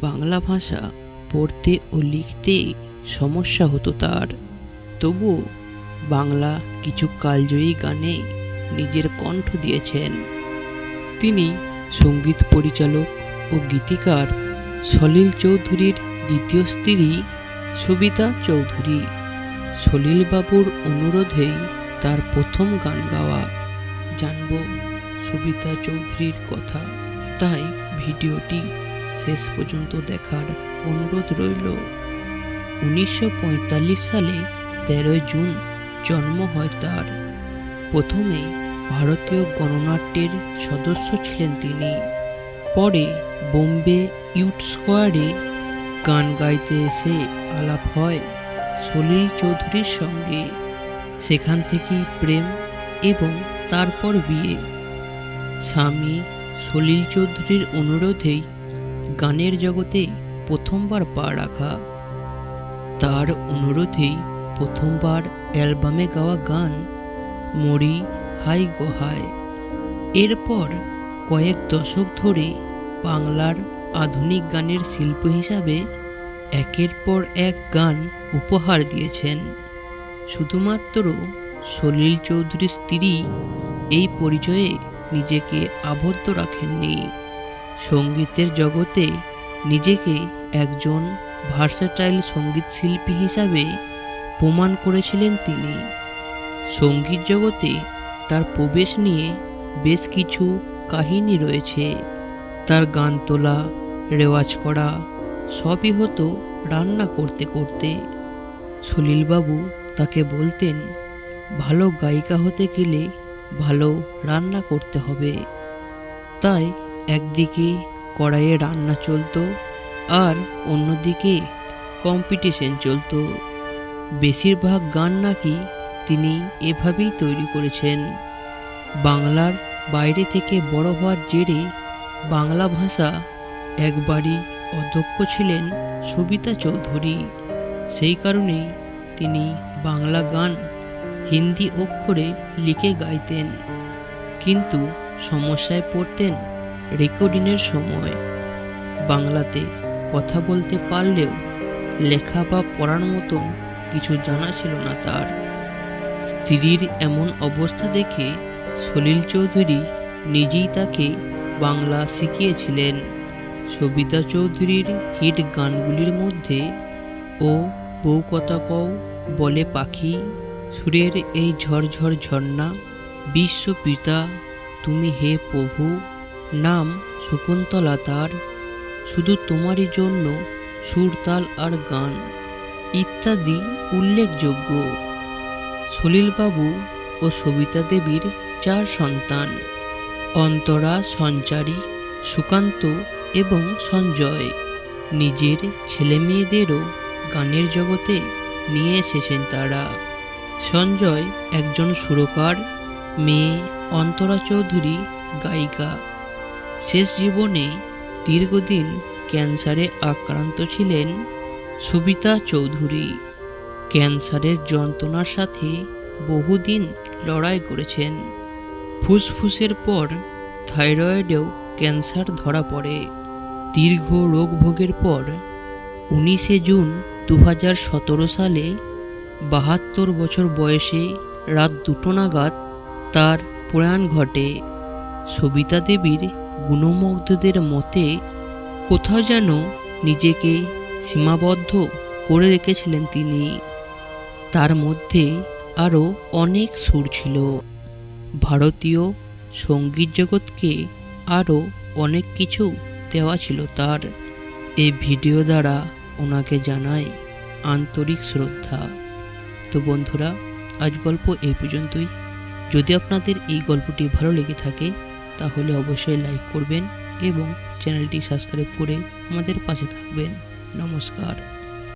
বাংলা ভাষা পড়তে ও লিখতে সমস্যা হতো তার। তবুও বাংলা কিছু কালজয়ী গানে নিজের কণ্ঠ দিয়েছেন। তিনি সংগীত পরিচালক ও গীতিকার সলিল চৌধুরীর দ্বিতীয় স্ত্রী সবিতা চৌধুরী। সলিলবাবুর অনুরোধেই তার প্রথম গান গাওয়া। জানব সবিতা চৌধুরীর কথা। তাই ভিডিওটি শেষ পর্যন্ত দেখার অনুরোধ রইল। উনিশশো পঁয়তাল্লিশ সালে তেরোই জুন জন্ম হয় তার। প্রথমে ভারতীয় গণনাট্যের সদস্য ছিলেন তিনি। পরে বোম্বে ইউট স্কোয়ারে গান গাইতে এসে আলাপ হয় সলিল চৌধুরীর সঙ্গে। সেখান থেকেই প্রেম এবং তারপর বিয়ে। স্বামী সলিল চৌধুরীর অনুরোধেই গানের জগতে প্রথমবার পা রাখা, তার অনুরোধেই প্রথমবার অ্যালবামে গাওয়া গান, মরি হাই গোহায় এরপর কয়েক দশক ধরে বাংলার আধুনিক গানের শিল্প হিসাবে একের পর এক গান উপহার দিয়েছেন। শুধুমাত্র সলিল চৌধুরীর স্ত্রী এই পরিচয়ে নিজেকে আবদ্ধ রাখেননি। সঙ্গীতের জগতে নিজেকে একজন ভার্সাটাইল সংগীত শিল্পী হিসাবে প্রমাণ করেছিলেন তিনি। সংগীত জগতে তার প্রবেশ নিয়ে বেশ কিছু কাহিনী রয়েছে। তার গান তোলা, রেওয়াজ করা, সবই হতো রান্না করতে করতে। সলিলবাবু তাকে বলতেন, ভালো গায়িকা হতে গেলে ভালো রান্না করতে হবে। তাই একদিকে কড়াইয়ে রান্না চলতো আর অন্যদিকে কম্পিটিশন চলতো। বেশিরভাগ গান নাকি তিনি এভাবেই তৈরি করেছেন। বাংলার বাইরে থেকে বড় হওয়ার জেরে বাংলা ভাষা একবারই অধ্যক্ষ ছিলেন সবিতা চৌধুরী। সেই কারণেই তিনি বাংলা গান হিন্দি অক্ষরে লিখে গাইতেন। কিন্তু সমস্যায় পড়তেন রেকর্ডিংয়ের সময়। বাংলাতে কথা বলতে পারলেও লেখা বা পড়ার মতন কিছু জানা ছিল না তার। স্ত্রীর এমন অবস্থা দেখে সলিল চৌধুরী নিজেই তাকে বাংলা শিখিয়েছিলেন। সবিতা চৌধুরীর হিট গানগুলির মধ্যে ও বউ কথা কও, বলে পাখি, সুরের এই ঝরঝর ঝর্ণা বিশ্বপিতা তুমি হে প্রভু নাম শকুন্তলা তার শুধু তোমারই জন্য সুরতাল আর গান ইত্যাদি উল্লেখযোগ্য। সলিলবাবু ও সবিতা দেবীর চার সন্তান, অন্তরা, সঞ্চারী, সুকান্ত এবং সঞ্জয়। নিজের ছেলে মেয়েদেরও গানের জগতে নিয়ে এসেছেন তারা। সঞ্জয় একজন সুরকার, মেয়ে অন্তরা চৌধুরী গায়িকা। শেষ জীবনে দীর্ঘদিন ক্যান্সারে আক্রান্ত ছিলেন সবিতা চৌধুরী। ক্যান্সারের যন্ত্রণার সাথে বহুদিন লড়াই করেছেন। ফুসফুসের পর থাইরয়েডেও ক্যান্সার ধরা পড়ে। দীর্ঘ রোগভোগের পর উনিশে জুন দু হাজার সতেরো সালে বাহাত্তর বছর বয়সে রাত দুটো নাগাদ তার প্রয়াণ ঘটে। সবিতা দেবীর গুণমুগ্ধদের মতে কোথাও যেন নিজেকে সীমাবদ্ধ করে রেখেছিলেন তিনি। তার মধ্যে আরও অনেক সুর ছিল। ভারতীয় সংগীত জগৎকে আরও অনেক কিছু দেওয়া ছিল তার। এই ভিডিও দ্বারা ওনাকে জানায় আন্তরিক শ্রদ্ধা। তো বন্ধুরা, আজ গল্প এই পর্যন্তই। যদি আপনাদের এই গল্পটি ভালো লেগে থাকে তাহলে অবশ্যই লাইক করবেন এবং চ্যানেলটি সাবস্ক্রাইব করে আমাদের পাশে থাকবেন। নমস্কার।